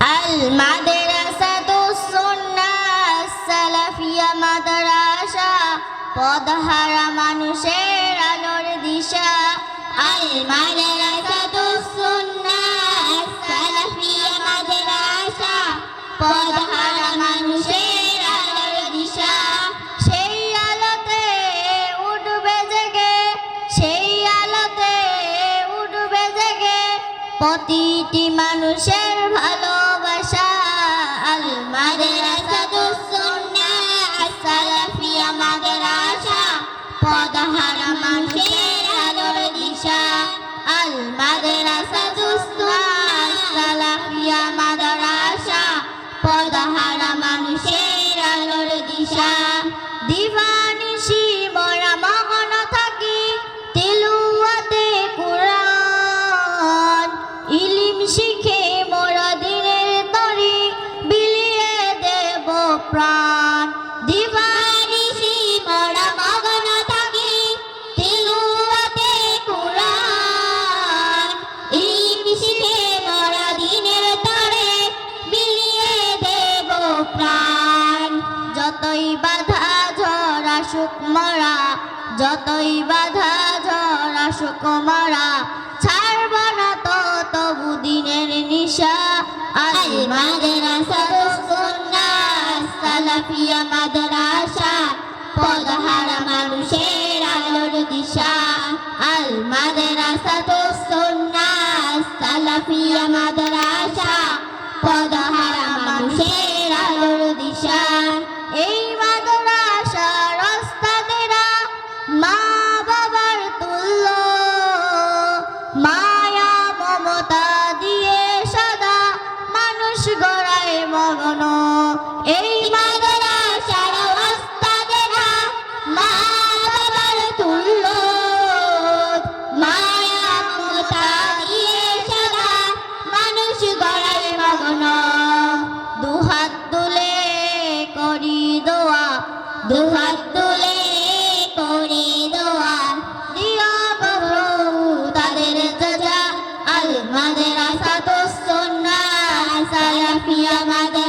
আল সালাফিয়া মাদ্রাসা পদহারা মানুষের আলোর দিশা আল মাদ্রাসাতুস সুন্নাহ সালাফিয়া মাদ্রাসা পদহারা মানুষের আলোর দিশা সেই আলোতে উঠবে জেগে সেই আলোতে উঠবে জেগে প্রতিটি মানুষের ভালো দিবানিশি মরা থাকি ইলিম শিখে মোরা দিনের তরি, বিলিয়ে প্রাণ। মরা থাকি ইলিম শিখে মোরা দিনের তরে, বিলিয়ে দেব প্রাণ। যতই বাধা আসুক মরা, যতই বাধা ঝড় আসুক মরা ছাড়ব না তো তবু দিনের নিশা। আল মাদ্রাসা সুন্নাহ সালাফিয়া মাদ্রাসা, পদহারা মানুষের আলোর দিশা। আল মাদ্রাসা সুন্নাহ সালাফিয়া মাদ্রাসা, পদহারা মানুষের আলোর দিশা। এই সালাফিয়া মাদ্রাসা